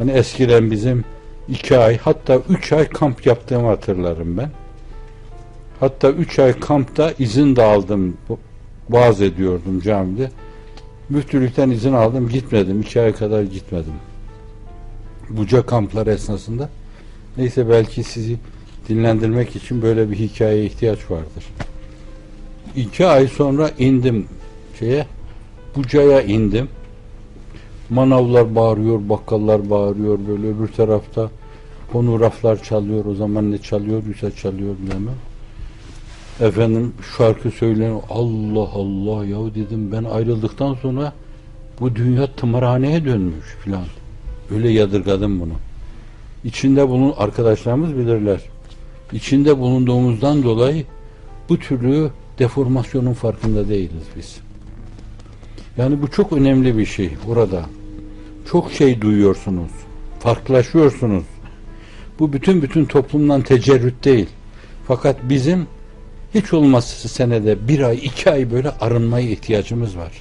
Hani eskiden bizim iki ay hatta üç ay kamp yaptığımı hatırlarım ben. Hatta üç ay kampta izin de aldım. Vaaz ediyordum camide. Müftülükten izin aldım gitmedim. iki ay kadar gitmedim. Buca kampları esnasında. Neyse belki sizi dinlendirmek için böyle bir hikayeye ihtiyaç vardır. İki ay sonra indim şeye Buca'ya indim. Manavlar bağırıyor, bakkallar bağırıyor böyle öbür tarafta fonograflar çalıyor. O zaman ne çalıyorduysa çalıyor bilemem. Efendim şarkı söyleniyor. Allah Allah ya dedim ben ayrıldıktan sonra bu dünya tımarhaneye dönmüş filan. Öyle yadırgadım bunu. İçinde bulun arkadaşlarımız bilirler. İçinde bulunduğumuzdan dolayı bu türlü deformasyonun farkında değiliz biz. Yani bu çok önemli bir şey orada. Çok şey duyuyorsunuz. Farklılaşıyorsunuz. Bu bütün bütün toplumdan tecerrüt değil. Fakat bizim hiç olmazsa senede bir ay, iki ay böyle arınmaya ihtiyacımız var.